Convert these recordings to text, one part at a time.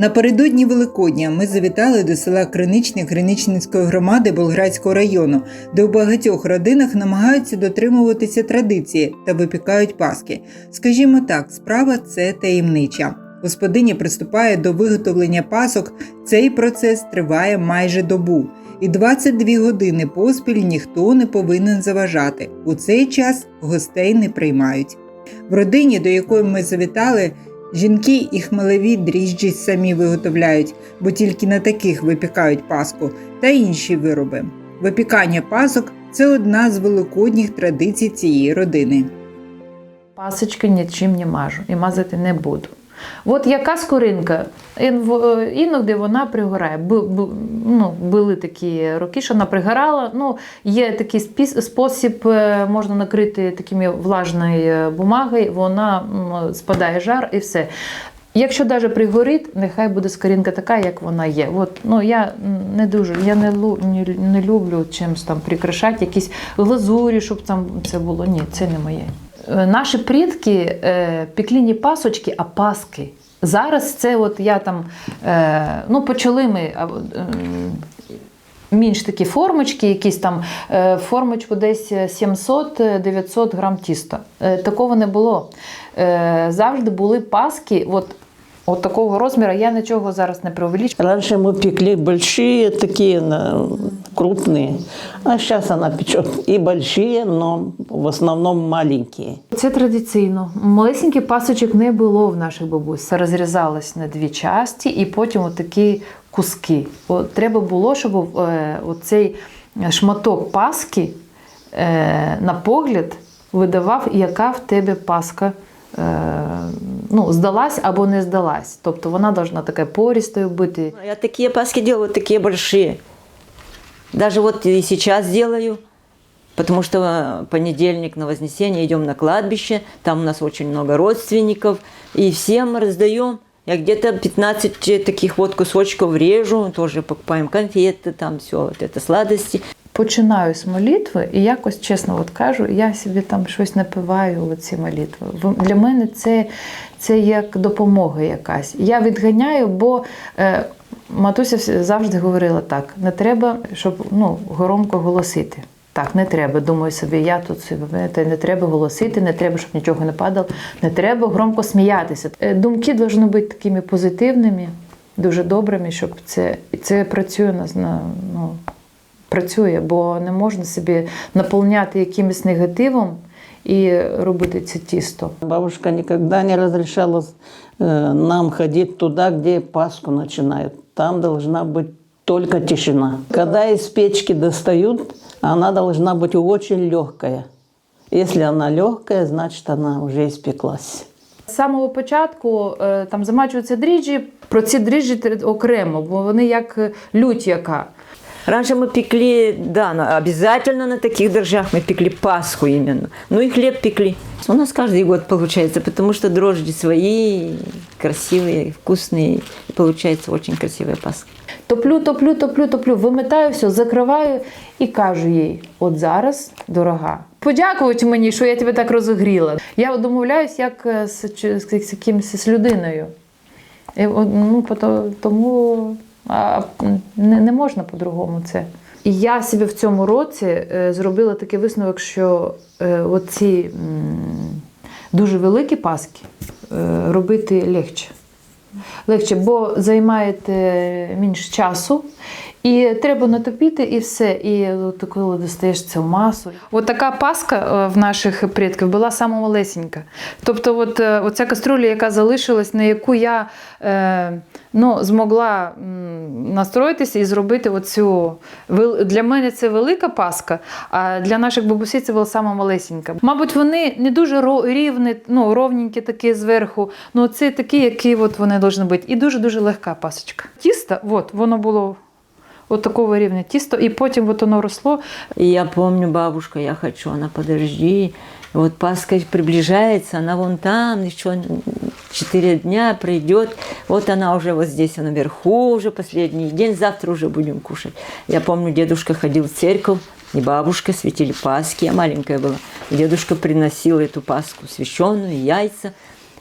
Напередодні Великодня ми завітали до села Криничник Криничницької громади Болградського району, де у багатьох родинах намагаються дотримуватися традиції та випікають паски. Скажімо так, справа це таємнича. Господиня приступає до виготовлення пасок. Цей процес триває майже добу, і 22 години поспіль ніхто не повинен заважати. У цей час гостей не приймають. В родині, до якої ми завітали, жінки і хмелеві дріжджі самі виготовляють, бо тільки на таких випікають паску та інші вироби. Випікання пасок це одна з великодніх традицій цієї родини. Пасочки нічим не мажу і мазати не буду. От яка скоринка, іноді вона пригорає. Бу- ну, були такі роки, що вона пригорала. Ну, є такий спосіб, е, можна накрити такими влажною бумагою, вона спадає жар і все. Якщо навіть пригорить, нехай буде скоринка така, як вона є. От, ну, я не дуже, я не, не, не люблю чимось там прикрашати, якісь глазурі, щоб там це було. Ні, це не моє. Е, Наші предки е, пекли не пасочки, а паски. Зараз це от я там, е, ну почали ми. Менш такі формочки, якісь там формочку десь 700-900 грам тіста. Такого не було. Завжди були паски, от, от такого розміру. Я нічого зараз не преувеличую. Раньше мы пекли большие такие, на- крупные, а сейчас она печет и большие, но в основном маленькие. Це традиційно. Малесеньких пасочок не було в наших бабусь. Це розрізалось на дві часті і потім отакі куски. От, треба було, щоб е, цей шматок паски е, на погляд видавав, яка в тебе паска. Ну, здалась або не здалась. Тобто вона должна така порістою бути. Я такие паски делаю, вот такие большие. Даже вот и сейчас делаю, потому что э, понедельник на Вознесение идем на кладбище, там у нас очень много родственников, и всем раздаем. Я где-то 15 таких вот кусочков режу, тоже покупаем конфеты, там все, вот это сладости. Починаю з молитви, і якось чесно от кажу, я собі там щось напиваю ці молитви. Для мене це, це як допомога якась. Я відганяю, бо е, матуся завжди говорила так: не треба, щоб ну, громко голосити. Так, не треба. Думаю собі, я тут собі, не треба голосити, не треба, щоб нічого не падало, не треба громко сміятися. Е, Думки повинні бути такими позитивними, дуже добрими, щоб це, це працює на, ну, працює, бо не можна собі наповняти якимось негативом і робити це тісто. Бабушка никогда не разрешала э, нам ходить туда, где Пасху начинают. Там должна быть только тишина. Когда из печки достают, она должна быть очень легкая. Если она легкая, значит она уже испеклась. З самого початку е, там замачуються дріжджі, про ці дріжджі тр- окремо, бо вони як е, лють яка. Раньше мы пекли, да, на- обязательно на таких дрожжах мы пекли Пасху именно. Ну и хлеб пекли. У нас каждый год получается, потому что дрожжи свои, красивые, вкусные. И получается очень красивая Пасха. Топлю, топлю, топлю, топлю, вимитаю все, закриваю і кажу їй: от зараз, дорога, подякують мені, що я тебе так розігріла. Я домовляюсь як е, з, чи- з, з якимось з людиною. І, от, ну, пото- тому а, не, не можна по-другому це. І я собі в цьому році е, зробила такий висновок, що е, оці дуже великі паски робити робити легче бо займаєте менш часу. І треба натопити, і все. І от коли достаєш цю масу. От така паска е, в наших предків була сама малесенька. Тобто, от, е, оця каструля, яка залишилась, на яку я е, ну, змогла настроїтися і зробити оцю. Для мене це велика паска, а для наших бабусів це була сама. Мабуть, вони не дуже рівні, ну, ровненькі такі зверху. Ну, це такі, які от вони повинні бути. І дуже-дуже легка пасочка. Тісто, от, воно було от такого рівня тісто, і потім от воно росло. И я помню, бабушка, я хочу, она подожди. Вот Пасха приближается, она вон там, еще четыре дня пройдет. Вот она уже вот здесь, а наверху уже последний день, завтра уже будем кушать. Я помню, дедушка ходил в церковь, и бабушка светили Пасхи, я маленькая была. И дедушка приносил эту Пасху священную, яйца.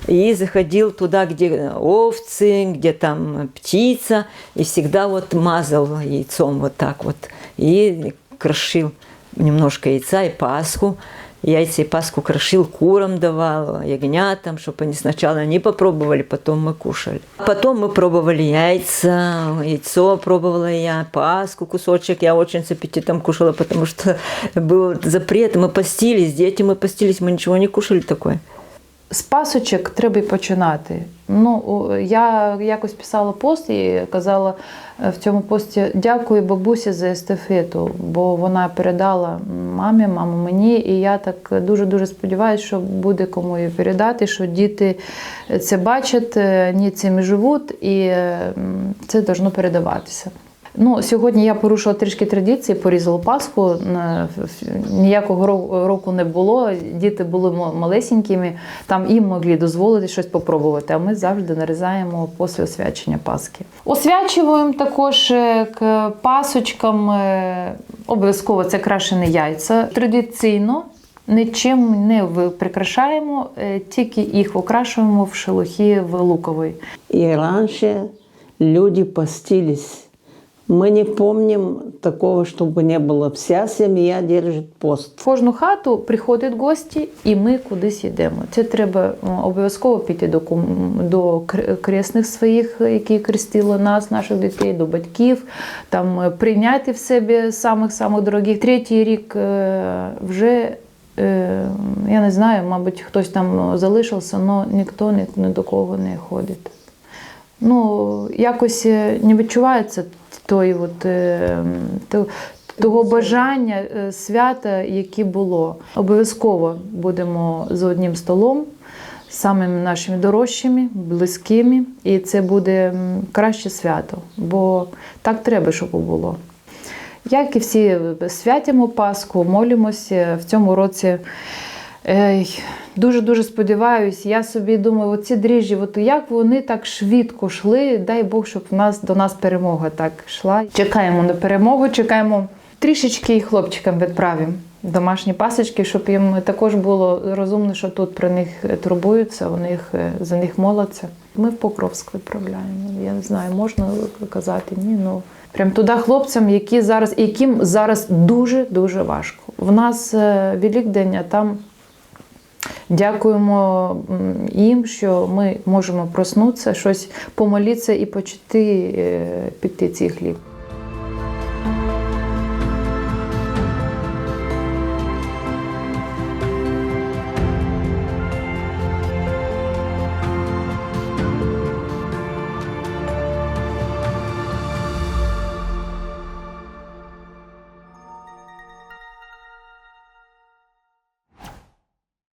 И заходил туда, где овцы, где там птица, и всегда вот мазал яйцом вот так вот. И крошил немножко яйца и пасху. Яйца и пасху крошил, курам давал, ягнятам, чтобы они сначала не попробовали, потом мы кушали. Потом мы пробовали яйца, яйцо пробовала я, пасху, кусочек я очень с аппетитом кушала, потому что был запрет, мы постились, дети мы постились, мы ничего не кушали такое. З пасочок треба й починати. Ну, я якось писала пост і казала е, в цьому пості дякую бабусі за естафету, бо вона передала мамі, маму мені, і я так дуже-дуже сподіваюся, що буде кому її передати, що діти це бачать, е, ні цим живуть, і е, це должно передаватися. Ну, сьогодні я порушила трішки традиції, порізала Пасху. Ніякого року не було. Діти були ма- малесенькими, там їм могли дозволити щось попробувати. А ми завжди нарізаємо після освячення Пасхи. Освячуємо також е, к пасочкам е, обов'язково це крашені яйця. Традиційно нічим не прикрашаємо, е, тільки їх окрашуємо в шелухі в луковий. И раньше люди постились. Мы не помним такого, чтобы не было. Вся семья держит пост. В кожну хату приходять гості, і ми кудись йдемо. Це треба м, обов'язково піти до, кум- до кр- кресних своїх, які крестили нас, наших дітей, до батьків, там е, прийняти в себе самих самих дорогих. Третій рік е, вже. е, Я не знаю, мабуть, хтось там залишився, але ніхто ні, ні до кого не ходить. Ну, якось е, не відчувається той, от, е, то- того бажання е, свята, яке було. Обов'язково будемо за одним столом, з самими нашими дорожчими, близькими, і це буде краще свято, бо так треба, щоб було. Як і всі святимо Пасху, молимося в цьому році. Дуже-дуже сподіваюся. Я собі думаю, оці дріжджі, от як вони так швидко йшли, дай Бог, щоб в нас до нас перемога так йшла. Чекаємо на перемогу, чекаємо трішечки і хлопчикам відправимо домашні пасочки, щоб їм також було розумно, що тут про них турбуються, у них е, за них моляться. Ми в Покровськ відправляємо. Я не знаю, можна казати, ні, ну прям туди хлопцям, які зараз, яким зараз дуже дуже важко. В нас е, Великдень, а там Дякуємо їм, що ми можемо проснутися, щось помолитися і почати е, піти цей хліб.